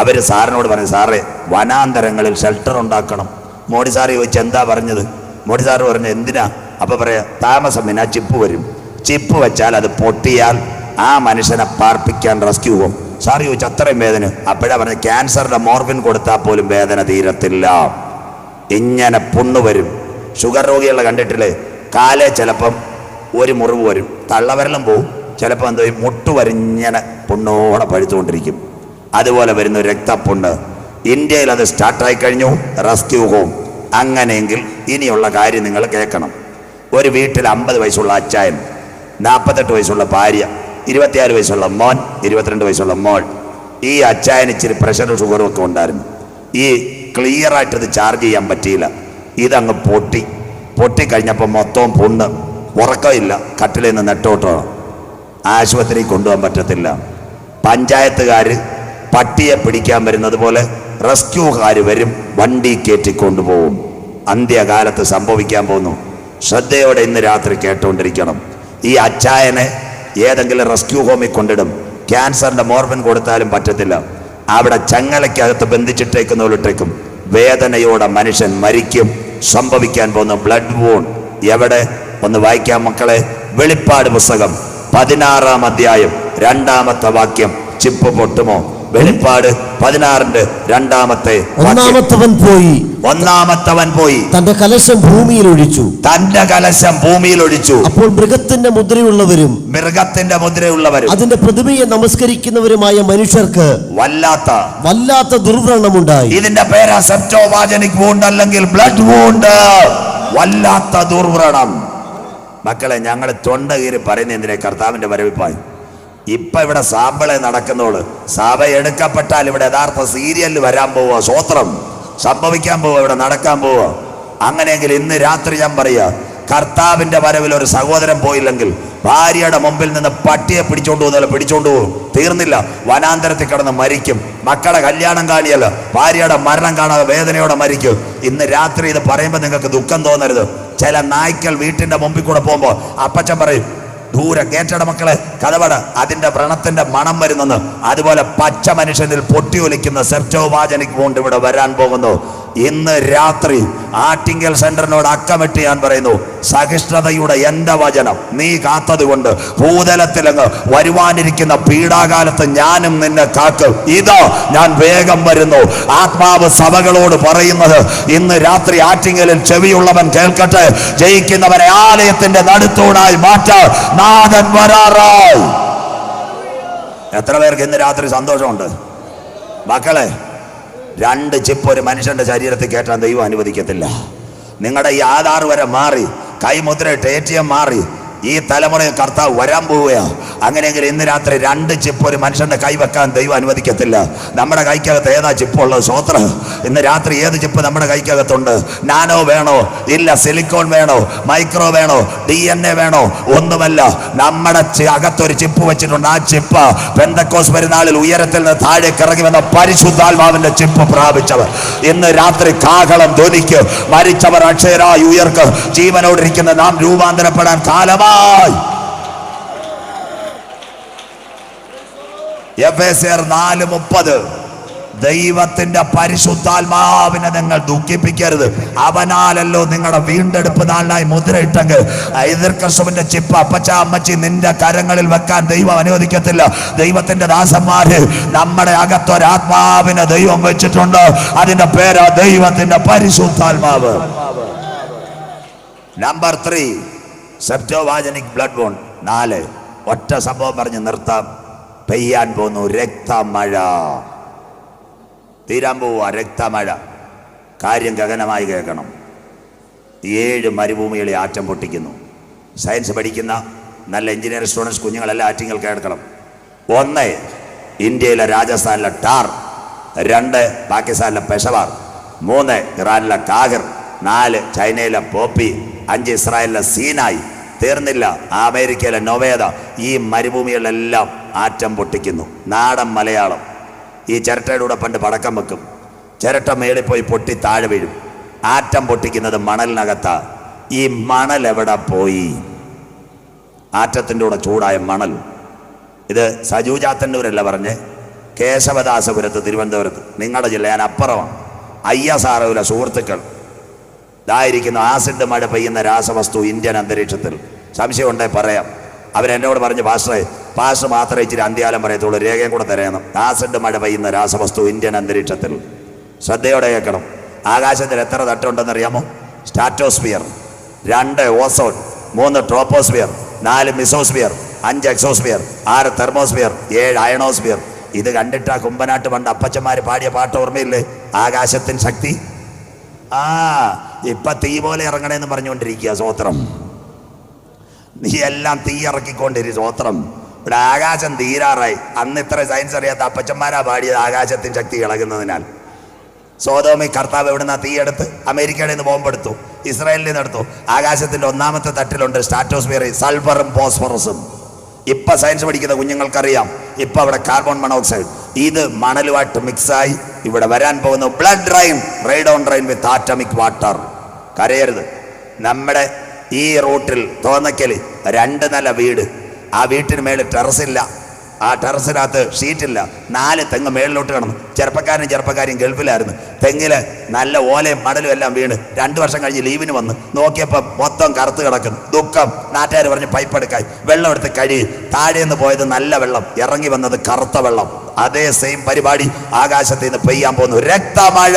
അവർ സാറിനോട് പറഞ്ഞു സാറേ വനാന്തരങ്ങളിൽ ഷെൽട്ടർ ഉണ്ടാക്കണം. മോഡി സാറ് ചോദിച്ചെന്താ പറഞ്ഞത്? മോഡി സാറ് പറഞ്ഞു എന്തിനാ? അപ്പൊ പറയാ താമസം പിന്നെ ചിപ്പ് വരും. ചിപ്പ് വെച്ചാൽ അത് പൊട്ടിയാൽ ആ മനുഷ്യനെ പാർപ്പിക്കാൻ റെസ്ക്യൂ പോകും. സാർ ചോദിച്ചു അത്രയും വേദന? അപ്പോഴാ പറഞ്ഞ ക്യാൻസറിന്റെ മോർഫിൻ കൊടുത്താൽ പോലും വേദന തീരത്തില്ല. ഇങ്ങനെ പുണ്ണ് വരും. ഷുഗർ രോഗികളെ കണ്ടിട്ടില്ലേ? കാലേ ചിലപ്പം ഒരു മുറിവ് വരും. തള്ളവരലും പോവും. ചിലപ്പോൾ എന്തോ ഈ മുട്ട് വരിഞ്ഞനെ പുണ്ണോടെ പഴുത്തുകൊണ്ടിരിക്കും. അതുപോലെ വരുന്ന രക്തപ്പുണ്ണ്. ഇന്ത്യയിൽ അത് സ്റ്റാർട്ടായി കഴിഞ്ഞു. Rescue home. അങ്ങനെയെങ്കിൽ ഇനിയുള്ള കാര്യം നിങ്ങൾ കേൾക്കണം. ഒരു വീട്ടിൽ അമ്പത് വയസ്സുള്ള അച്ചായൻ നാൽപ്പത്തെട്ട് വയസ്സുള്ള ഭാര്യ ഇരുപത്തിയാറ് വയസ്സുള്ള മോൻ ഇരുപത്തിരണ്ട് വയസ്സുള്ള മോൾ ഈ അച്ചായന് ഇച്ചിരി പ്രഷറും ഷുഗറും ഒക്കെ ഉണ്ടായിരുന്നു. ഈ ക്ലിയറായിട്ട് ഇത് ചാർജ് ചെയ്യാൻ പറ്റിയില്ല. ഇതങ്ങ് പൊട്ടി. പൊട്ടിക്കഴിഞ്ഞപ്പോൾ മൊത്തവും പുണ്ണ്. ഉറക്കമില്ല കട്ടിലിൽ നിന്ന് നെട്ടോട്ടോ ആശുപത്രി കൊണ്ടുപോകാൻ പറ്റത്തില്ല. പഞ്ചായത്തുകാർ പട്ടിയെ പിടിക്കാൻ വരുന്നത് പോലെ റെസ്ക്യൂകാർ വരും വണ്ടി കയറ്റിക്കൊണ്ടുപോകും അന്ത്യകാലത്ത് സംഭവിക്കാൻ പോകുന്നു. ശ്രദ്ധയോടെ ഇന്ന് രാത്രി കേട്ടുകൊണ്ടിരിക്കണം ഈ അച്ചായനെ ഏതെങ്കിലും റെസ്ക്യൂ ഹോമിൽ കൊണ്ടിടും. ക്യാൻസറിന്റെ മോർഫിൻ കൊടുത്താലും പറ്റത്തില്ല. അവിടെ ചങ്ങലയ്ക്കകത്ത് ബന്ധിച്ചിട്ടേക്കുന്നവരിട്ടേക്കും വേദനയോടെ മനുഷ്യൻ മരിക്കും. സംഭവിക്കാൻ പോകുന്ന ബ്ലഡ് വൂൺ എവിടെ? ഒന്ന് വായിക്കാം മക്കളെ. വെളിപ്പാട് പുസ്തകം പതിനാറാം അധ്യായം രണ്ടാമത്തെ വാക്യം. ചിപ്പ് പൊട്ടുമോ? വെളിപ്പാട് പതിനാറിന്റെ രണ്ടാമത്തെ ഒന്നാമത്തവൻ പോയി. ഒന്നാമത്തവൻ പോയി. തന്റെ കലശം ഭൂമിയിൽ ഒഴിച്ചു. തന്റെ കലശം ഭൂമിയിൽ ഒഴിച്ചു. അപ്പോൾ മൃഗത്തിന്റെ മുദ്രയുള്ളവരും മൃഗത്തിന്റെ മുദ്രയുള്ളവരും അതിന്റെ പ്രതിമയെ നമസ്കരിക്കുന്നവരുമായ മനുഷ്യർക്ക് വല്ലാത്ത വല്ലാത്ത ദുർവ്രണമുണ്ടായി. ഇതിന്റെ പേരാ സെപ്റ്റോവാജനിക് വൂണ്ട് അല്ലെങ്കിൽ ബ്ലഡ് വൂണ്ട് വല്ലാത്ത ദുർവ്രണം. മക്കളെ ഞങ്ങൾ തൊണ്ട കീറി പറയുന്ന എന്തിനെ കർത്താവിന്റെ വരവിപ്പായി? ഇപ്പൊ ഇവിടെ സാമ്പിളെ നടക്കുന്നോൾ സഭ എടുക്കപ്പെട്ടാൽ ഇവിടെ യഥാർത്ഥ സീരിയലിൽ വരാൻ പോവുക സ്വോത്രം സംഭവിക്കാൻ പോവുക ഇവിടെ നടക്കാൻ പോവുക. അങ്ങനെയെങ്കിൽ ഇന്ന് രാത്രി ഞാൻ പറയുക കർത്താവിന്റെ വരവിൽ ഒരു സഹോദരൻ പോയില്ലെങ്കിൽ ഭാര്യയുടെ മുമ്പിൽ നിന്ന് പട്ടിയെ പിടിച്ചോണ്ട് പോകുന്നല്ലോ പിടിച്ചോണ്ട് പോകും. തീർന്നില്ല. വനാന്തരത്തിൽ കിടന്ന് മരിക്കും. മക്കളെ കല്യാണം കാണിയല്ല ഭാര്യയുടെ മരണം കാണാതെ വേദനയോടെ മരിക്കും. ഇന്ന് രാത്രി ഇത് പറയുമ്പോൾ നിങ്ങൾക്ക് ദുഃഖം തോന്നരുത്. ചില നായ്ക്കൾ വീട്ടിന്റെ മുമ്പിൽ കൂടെ പോകുമ്പോൾ അപ്പച്ചൻ പറയും ദൂരെ കേട്ടട മക്കളെ കഥപട. അതിന്റെ വ്രണത്തിന്റെ മണം വരുന്നെന്ന്. അതുപോലെ പച്ച മനുഷ്യനിൽ പൊട്ടി പൊട്ടിയൊലിക്കുന്ന സെപ്റ്റോവാചനിക് കൊണ്ട് ഇവിടെ വരാൻ പോകുന്നു. ഇന്ന് രാത്രി ആറ്റിങ്കൽ സെന്ററിനോട് അക്കമിട്ട് ഞാൻ പറയുന്നു സഹിഷ്ണുതയുടെ എന്റെ വചനം നീ കാത്തതുകൊണ്ട് ഭൂതലത്തിലങ്ങ് വരുവാനിരിക്കുന്ന പീഡാകാലത്ത് ഞാനും നിന്നെ കാക്കും. ഇതോ ഞാൻ വേഗം വരുന്നു. ആത്മാവ് സഭകളോട് പറയുന്നത് ഇന്ന് രാത്രി ആറ്റിങ്ങലിൽ ചെവിയുള്ളവൻ കേൾക്കട്ടെ ജയിക്കുന്നവനെ ആലയത്തിന്റെ നടുത്തൂടായി മാറ്റാൻ നാഥൻ വരാറായി. എത്ര പേർക്ക് ഇന്ന് രാത്രി സന്തോഷമുണ്ട്? മക്കളെ രണ്ട് ചിപ്പ് ഒരു മനുഷ്യന്റെ ശരീരത്തിൽ കയറ്റാൻ ദൈവം അനുവദിക്കത്തില്ല. നിങ്ങളുടെ ഈ ആധാർ വരെ മാറി കൈമുദ്രയിട്ട് എ ടി എം മാറി ഈ തലമുറയിൽ കർത്താവ് വരാൻ പോവുകയാ. അങ്ങനെയെങ്കിൽ ഇന്ന് രാത്രി രണ്ട് ചിപ്പ് ഒരു മനുഷ്യന്റെ കൈ വെക്കാൻ ദൈവം അനുവദിക്കത്തില്ല. നമ്മുടെ കൈക്കകത്ത് ഏതാ ചിപ്പ് ഉള്ളത്? സ്വോത്ര. ഇന്ന് രാത്രി ഏത് ചിപ്പ് നമ്മുടെ കൈക്കകത്തുണ്ട്? നാനോ വേണോ? ഇല്ല സിലിക്കോൺ വേണോ? മൈക്രോ വേണോ? ഡി എൻ എ വേണോ? ഒന്നുമല്ല. നമ്മുടെ അകത്തൊരു ചിപ്പ് വെച്ചിട്ടുണ്ട്. ആ ചിപ്പ് പെന്തക്കോസ് പെരുന്നാളിൽ ഉയരത്തിൽ നിന്ന് താഴേക്ക് ഇറങ്ങി വന്ന പരിശുദ്ധാത്മാവിന്റെ ചിപ്പ് പ്രാപിച്ചവർ. ഇന്ന് രാത്രി കാഹളം ധ്വനിക്ക്. മരിച്ചവർ അക്ഷയരായി ഉയർക്ക്. ജീവനോടിരിക്കുന്ന നാം രൂപാന്തരപ്പെടാൻ ആർ നാല് മുപ്പത്. ദൈവത്തിന്റെ പരിശുദ്ധാത്മാവിനെ നിങ്ങൾ ദുഃഖിപ്പിക്കരുത്. അവനാലല്ലോ നിങ്ങളുടെ വീണ്ടെടുപ്പ് നാളിനായി മുദ്രയിട്ടെങ്കിൽ എതിർക്രിസ്തുവിന്റെ ചിപ്പ് അപ്പച്ച അമ്മച്ചി നിന്റെ കരങ്ങളിൽ വെക്കാൻ ദൈവം അനുവദിക്കത്തില്ല. ദൈവത്തിന്റെ ദാസന്മാര് നമ്മുടെ അകത്തൊരാത്മാവിനെ ദൈവം വെച്ചിട്ടുണ്ട്. അതിന്റെ പേരാ ദൈവത്തിന്റെ പരിശുദ്ധാത്മാവ്. Number three. സെപ്റ്റോവാജനിക് ബ്ലഡ് ബോൺ നാല്. ഒറ്റ സംഭവം പറഞ്ഞ് നിർത്താം. പെയ്യാൻ പോന്നു രക്തമഴ. തീരാൻ പോവുക രക്തമഴ. കാര്യം ഗഗനമായി കേൾക്കണം. ഏഴ് മരുഭൂമികളെ ആറ്റം പൊട്ടിക്കുന്നു. സയൻസ് പഠിക്കുന്ന നല്ല എഞ്ചിനീയർ സ്റ്റുഡൻസ് കുഞ്ഞുങ്ങളെല്ലാം ആറ്റിങ്ങൾ കേൾക്കണം. ഒന്ന് ഇന്ത്യയിലെ രാജസ്ഥാനിലെ ടാർ. രണ്ട് പാകിസ്ഥാനിലെ പെഷവാർ. മൂന്ന് ഇറാനിലെ കാഗർ. നാല് ചൈനയിലെ പോപ്പി. അഞ്ച് ഇസ്രായേലിലെ സീനായി. തീർന്നില്ല. അമേരിക്കയിലെ നൊവേദ ഈ മരുഭൂമികളിലെല്ലാം ആറ്റം പൊട്ടിക്കുന്നു. നാടൻ മലയാളം. ഈ ചിരട്ടയുടെ പണ്ട് പടക്കം വെക്കും. ചിരട്ട മേളിൽ പോയി പൊട്ടി താഴെ വീഴും. ആറ്റം പൊട്ടിക്കുന്നത് മണലിനകത്താ. ഈ മണൽ എവിടെ പോയി? ആറ്റത്തിന്റെ കൂടെ ചൂടായ മണൽ. ഇത് സജൂജാത്തന്നൂരല്ല പറഞ്ഞ്. കേശവദാസപുരത്ത് തിരുവനന്തപുരത്ത്. നിങ്ങളുടെ ജില്ല ഞാൻ അപ്പുറമാണ്. അയ്യ സാറവില സുഹൃത്തുക്കൾ. ഇതായിരിക്കുന്നു ആസിഡ് മഴ പെയ്യുന്ന രാസവസ്തു ഇന്ത്യൻ അന്തരീക്ഷത്തിൽ. സംശയമുണ്ടേ? പറയാം. അവരെന്നോട് പറഞ്ഞു പാസ്റ്ററെ പാസ്റ്റർ മാത്രമേ ഇച്ചിരി അന്ത്യാലം പറയത്തുള്ളൂ രേഖയും കൂടെ തരയണം ആസിഡ് മഴ പെയ്യുന്ന രാസവസ്തു ഇന്ത്യൻ അന്തരീക്ഷത്തിൽ. ശ്രദ്ധയോടെ കേൾക്കണം. ആകാശത്തിൽ എത്ര തട്ടുണ്ടെന്ന് അറിയാമോ സ്റ്റാറ്റോസ്ഫിയർ രണ്ട് ഓസോൺ മൂന്ന് ട്രോപ്പോസ്ഫിയർ നാല് മിസോസ്ഫിയർ അഞ്ച് എക്സോസ്ഫിയർ ആറ് തെർമോസ്ഫിയർ ഏഴ് അയണോസ്ഫിയർ. ഇത് കണ്ടിട്ട് ആ കുമ്പനാട്ട് പണ്ട് അപ്പച്ചന്മാർ പാടിയ പാട്ട് ഓർമ്മയില്ലേ? ആകാശത്തിൻ ശക്തി. ആ ഇപ്പൊ തീ പോലെ ഇറങ്ങണേന്ന് പറഞ്ഞുകൊണ്ടിരിക്കുക സ്വോത്രം നീ എല്ലാം തീ ഇറക്കിക്കൊണ്ടിരി സ്വോത്രം ഇവിടെ ആകാശം തീരാറായി. അന്ന് ഇത്ര സയൻസ് അറിയാത്ത അപ്പച്ചന്മാരാ പാടിയത് ആകാശത്തിൻ ശക്തി ഇളകുന്നതിനാൽ. സോതോമി കർത്താവ് എവിടുന്ന തീയെടുത്ത് അമേരിക്കയുടെ നിന്ന് ബോംബെടുത്തു ഇസ്രായേലിൽ നിന്ന് എടുത്തു. ആകാശത്തിന്റെ ഒന്നാമത്തെ തട്ടിലുണ്ട് സ്റ്റാറ്റോസ്ഫിയറിൽ സൾഫറും ഫോസ്ഫറസും. ഇപ്പൊ സയൻസ് പഠിക്കുന്ന കുഞ്ഞുങ്ങൾക്കറിയാം ഇപ്പൊ അവിടെ കാർബൺ മണോക്സൈഡ് ഇത് മണലുമായിട്ട് മിക്സായി ഇവിടെ വരാൻ പോകുന്നു blood rain ride on with atomic water കരയരുത്. നമ്മുടെ ഈ റൂട്ടിൽ തോന്നയ്ക്കൽ രണ്ട് നില വീട്. ആ വീട്ടിന് മേളിൽ ടെറസില്ല. ആ ടെറസിനകത്ത് ഷീറ്റില്ല. നാല് തെങ്ങ് മേളിലോട്ട് കിടന്നു. ചെറുപ്പക്കാരനും ചെറുപ്പക്കാരും ഗൾഫിലായിരുന്നു. തെങ്ങിൽ നല്ല ഓലയും മടലും എല്ലാം വീണ് രണ്ട് വർഷം കഴിഞ്ഞ് ലീവിന് വന്ന്. നോക്കിയപ്പോൾ മൊത്തം കറുത്ത് കിടക്കുന്നു. ദുഃഖം. നാട്ടുകാർ പറഞ്ഞ് പൈപ്പ് എടുക്കായി. വെള്ളം എടുത്ത് കഴുകി. താഴെ നിന്ന് പോയത് നല്ല വെള്ളം. ഇറങ്ങി വന്നത് കറുത്ത വെള്ളം. അതേ സെയിം പരിപാടി ആകാശത്ത് നിന്ന് പെയ്യാൻ പോകുന്നു. രക്തമഴ!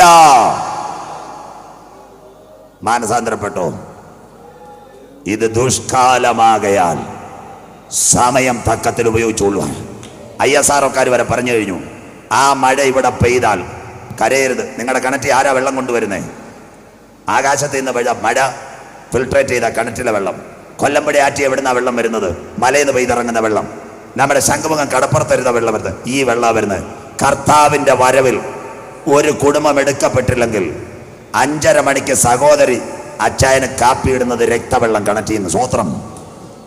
മാനസാന്തരപ്പെട്ടോ? ഇത് ദുഷ്കാലമാകയാൽ സമയം തക്കത്തിൽ ഉപയോഗിച്ചോളൂ ഐ എസ് ആർഒക്കാർ വരെ പറഞ്ഞു കഴിഞ്ഞു ആ മഴ ഇവിടെ പെയ്താൽ കരയരുത്. നിങ്ങളുടെ കിണറ്റിൽ ആരാ വെള്ളം കൊണ്ടുവരുന്നേ? ആകാശത്ത് നിന്ന് മഴ മഴ ഫിൽട്രേറ്റ് ചെയ്ത കിണറ്റിലെ വെള്ളം. കൊല്ലമ്പടി ആറ്റി എവിടുന്ന വെള്ളം വരുന്നത്? മലയിൽ നിന്ന് പെയ്തിറങ്ങുന്ന വെള്ളം. നമ്മുടെ ശംഖുമുഖം കടപ്പുറത്തരുന്ന വെള്ളം വരുന്നത്. ഈ വെള്ളം വരുന്നത്. കർത്താവിന്റെ വരവിൽ ഒരു കുടുംബം എടുക്കപ്പെട്ടില്ലെങ്കിൽ അഞ്ചര മണിക്ക് സഹോദരി അച്ചായന് കാപ്പിയിടുന്നത് രക്തവെള്ളം കണക്ട് ചെയ്യുന്ന സ്വോത്രം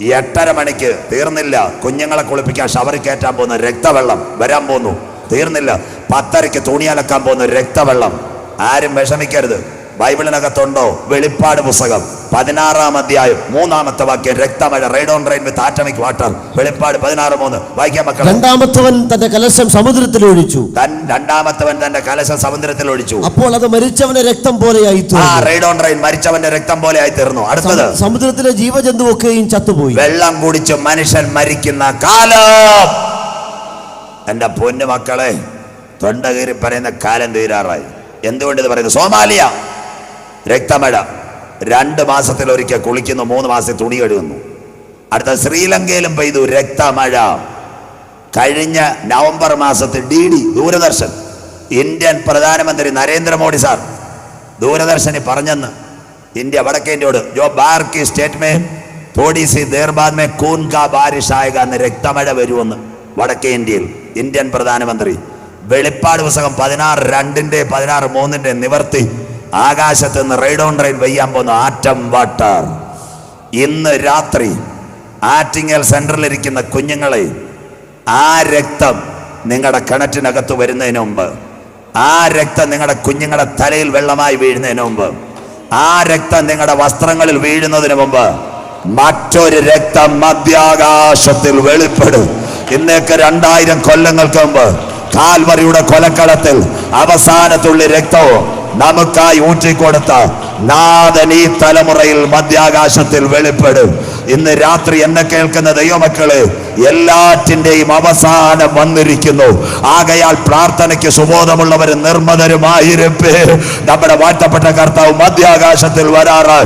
എട്ടര മണിക്ക് തീർന്നില്ല. കുഞ്ഞുങ്ങളെ കുളിപ്പിക്കാൻ ഷവറിൽ കയറ്റാൻ പോകുന്ന രക്തവെള്ളം വരാൻ പോകുന്നു. തീർന്നില്ല. പത്തരയ്ക്ക് തുണിയലക്കാൻ പോകുന്ന രക്തവെള്ളം. ആരും വിഷമിക്കരുത്. ബൈബിളിനകത്തുണ്ടോ? വെളിപ്പാട് പുസ്തകം. പതിനാറാം അധ്യായം മൂന്നാമത്തെ വാക്യം രക്തമഴ ride on rain with atomic water. വെളിപ്പാട് പതിനാറ് മൂന്ന്. വായിക്കാൻ മക്കൾ രണ്ടാമത്തവൻ തന്റെ കലശം സമുദ്രത്തിൽ ഒഴിച്ചു. രണ്ടാമത്തവൻ തന്റെ കലശം സമുദ്രത്തിൽ ഒഴിച്ചു. അപ്പോൾ അത് മരിച്ചവന്റെ രക്തം പോലെയായി ആ തീർന്നു. റൈഡ് ഓൺ റൈൻ മരിച്ചവന്റെ രക്തം പോലെ ആയി തീർന്നു അടുത്തത് സമുദ്രത്തിലെ ജീവജന്തു ഒക്കെയും ചത്തുപോയി. വെള്ളം കുടിച്ച് മനുഷ്യൻ മരിക്കുന്ന കാലം. എന്റെ പൊന്നു മക്കളെ തൊണ്ട കീറി പറയുന്ന കാലം തീരാറായി. എന്തുകൊണ്ട് ഇത് പറയുന്നു? സോമാലിയ. രക്തമഴ. രണ്ട് മാസത്തിൽ ഒരിക്കൽ കുളിക്കുന്നു മൂന്ന് മാസത്തിൽ തുണി കഴുകുന്നു. അടുത്ത ശ്രീലങ്കയിലും പെയ്തു രക്തമഴ. കഴിഞ്ഞ നവംബർ മാസത്തിൽ ഡി ഡി ദൂരദർശൻ ഇന്ത്യൻ പ്രധാനമന്ത്രി നരേന്ദ്രമോദി സാർ ദൂരദർശന് പറഞ്ഞെന്ന് ഇന്ത്യ വടക്കേ ഇന്ത്യയോട് ജോ ബാർക്കി സ്റ്റേറ്റ് മേ തോടി സി ദേർബാദ് എന്ന് രക്തമഴ വരുമെന്ന് വടക്കേ ഇന്ത്യയിൽ ഇന്ത്യൻ പ്രധാനമന്ത്രി വെളിപ്പാട് പുസ്തകം പതിനാറ് രണ്ടിന്റെ പതിനാറ് മൂന്നിന്റെ നിവർത്തി ആകാശത്ത് നിന്ന് റൈഡോൺ റെയിൻ പെയ്യാൻ പോകുന്നു ആറ്റം വാട്ടർ. ഇന്ന് രാത്രി ആറ്റിങ്ങൽ സെന്ററിലിരിക്കുന്ന കുഞ്ഞുങ്ങളെ ആ രക്തം നിങ്ങളുടെ കിണറ്റിനകത്ത് വരുന്നതിന് മുമ്പ് ആ രക്തം നിങ്ങളുടെ കുഞ്ഞുങ്ങളുടെ തലയിൽ വെള്ളമായി വീഴുന്നതിന് മുമ്പ് ആ രക്തം നിങ്ങളുടെ വസ്ത്രങ്ങളിൽ വീഴുന്നതിന് മുമ്പ് മറ്റൊരു രക്തം മധ്യാകാശത്തിൽ വെളിപ്പെടും. ഇന്നേക്ക് രണ്ടായിരം കൊല്ലങ്ങൾക്ക് മുമ്പ് കാൽവറിയുടെ കൊലക്കളത്തിൽ അവസാനത്തുള്ള രക്തവും നമുക്കായി ഊറ്റിക്കൊടുത്ത നാഥൻ ഈ തലമുറയിൽ മധ്യാകാശത്തിൽ വെളിപ്പെടും. ഇന്ന് രാത്രി എന്നെ കേൾക്കുന്ന ദൈവമക്കൾ എല്ലാറ്റിന്റെയും അവസാനം വന്നിരിക്കുന്നു. ആകയാൽ പ്രാർത്ഥനയ്ക്ക് സുബോധമുള്ളവരും നിർമ്മതരുമായിരുപ്പേ. നമ്മുടെ വാഴ്ത്തപ്പെട്ട കർത്താവ് മധ്യാകാശത്തിൽ വരാറ്